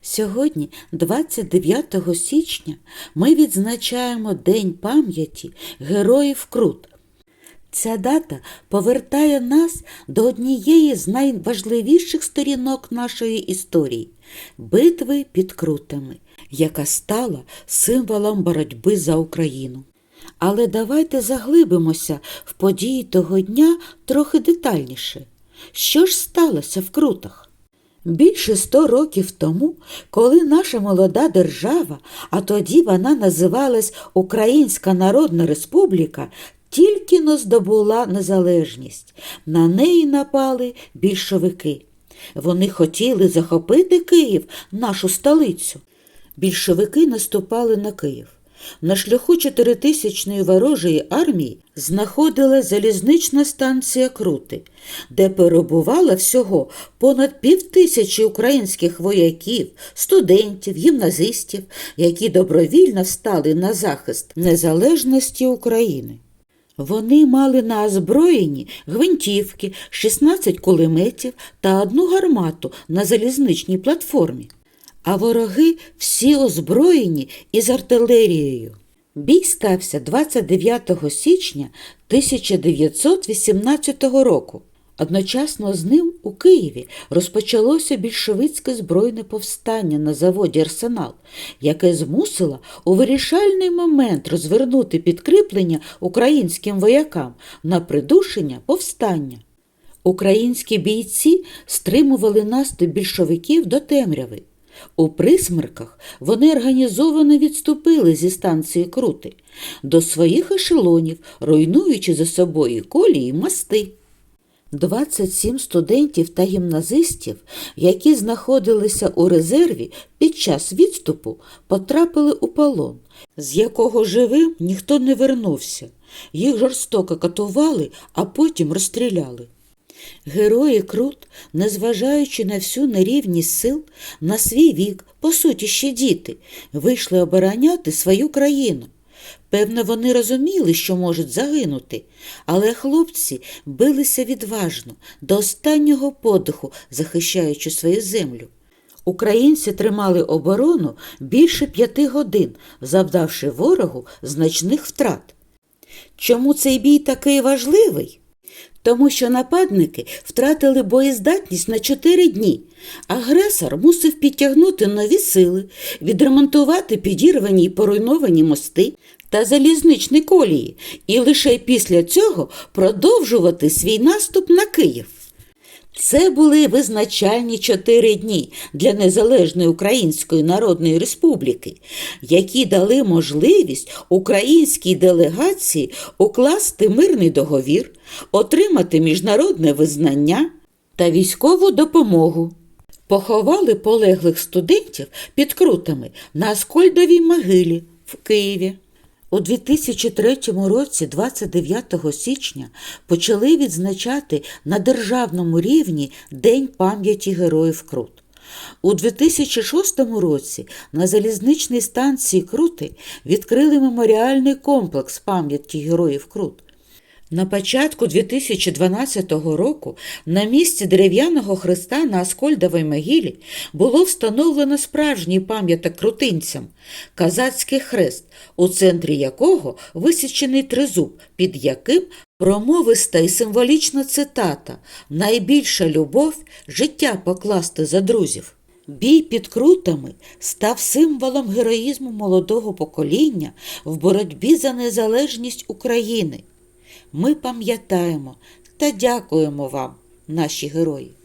Сьогодні, 29 січня, ми відзначаємо День пам'яті героїв Крут. Ця дата повертає нас до однієї з найважливіших сторінок нашої історії битви під Крутами, яка стала символом боротьби за Україну. Але давайте заглибимося в події того дня трохи детальніше. Що ж сталося в Крутах? Більше ста років тому, коли наша молода держава, а тоді вона називалась Українська Народна Республіка, тільки но здобула незалежність. На неї напали більшовики. Вони хотіли захопити Київ, нашу столицю. Більшовики наступали на Київ. На шляху чотиритисячної ворожої армії знаходилась залізнична станція Крути, де перебувало всього понад півтисячі українських вояків, студентів, гімназистів, які добровільно встали на захист незалежності України. Вони мали на озброєнні гвинтівки, 16 кулеметів та одну гармату на залізничній платформі. А вороги всі озброєні із артилерією. Бій стався 29 січня 1918 року. Одночасно з ним у Києві розпочалося більшовицьке збройне повстання на заводі Арсенал, яке змусило у вирішальний момент розвернути підкріплення українським воякам на придушення повстання. Українські бійці стримували наступ більшовиків до темряви. У присмерках вони організовано відступили зі станції Крути до своїх ешелонів, руйнуючи за собою колії й мости. 27 студентів та гімназистів, які знаходилися у резерві під час відступу, потрапили у полон, з якого живим ніхто не вернувся. Їх жорстоко катували, а потім розстріляли. Герої Крут, незважаючи на всю нерівність сил, на свій вік, по суті, ще діти, вийшли обороняти свою країну. Певно, вони розуміли, що можуть загинути, але хлопці билися відважно, до останнього подиху, захищаючи свою землю. Українці тримали оборону більше п'яти годин, завдавши ворогу значних втрат. Чому цей бій такий важливий? Тому що нападники втратили боєздатність на чотири дні. Агресор мусив підтягнути нові сили, відремонтувати підірвані й поруйновані мости та залізничні колії, і лише після цього продовжувати свій наступ на Київ. Це були визначальні чотири дні для Незалежної Української Народної Республіки, які дали можливість українській делегації укласти мирний договір, отримати міжнародне визнання та військову допомогу. Поховали полеглих студентів під крутами на Аскольдовій могилі в Києві. У 2003 році, 29 січня, почали відзначати на державному рівні День пам'яті героїв Крут. У 2006 році на залізничній станції Крути відкрили меморіальний комплекс пам'яті героїв Крут. На початку 2012 року на місці дерев'яного хреста на Аскольдовій могилі було встановлено справжній пам'яток крутинцям – казацький хрест, у центрі якого висічений тризуб, під яким промовиста і символічна цитата «Найбільша любов – життя покласти за друзів». Бій під крутами став символом героїзму молодого покоління в боротьбі за незалежність України. Ми пам'ятаємо та дякуємо вам, наші герої.